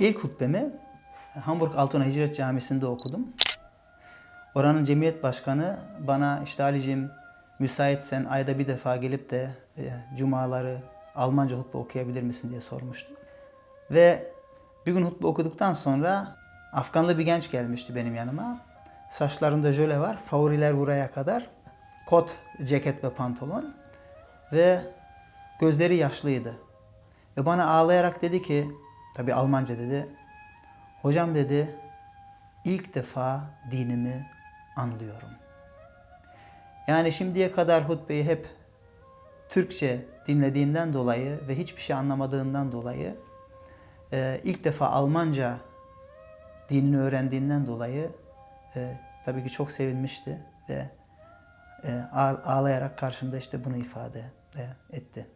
İlk hutbemi Hamburg Altona Hicret Camisi'nde okudum. Oranın cemiyet başkanı bana işte Ali'cim müsaitsen ayda bir defa gelip de e, cumaları Almanca hutbe okuyabilir misin diye sormuştu. Ve bir gün hutbe okuduktan sonra Afganlı bir genç gelmişti benim yanıma. Saçlarında jöle var, favoriler buraya kadar. Kot, ceket ve pantolon. Ve gözleri yaşlıydı. Ve bana ağlayarak dedi ki, tabi Almanca dedi. Hocam dedi, ilk defa dinimi anlıyorum. Yani şimdiye kadar hutbeyi hep Türkçe dinlediğinden dolayı ve hiçbir şey anlamadığından dolayı e, ilk defa Almanca dinini öğrendiğinden dolayı e, tabii ki çok sevinmişti ve e, ağ- ağlayarak karşımda işte bunu ifade etti.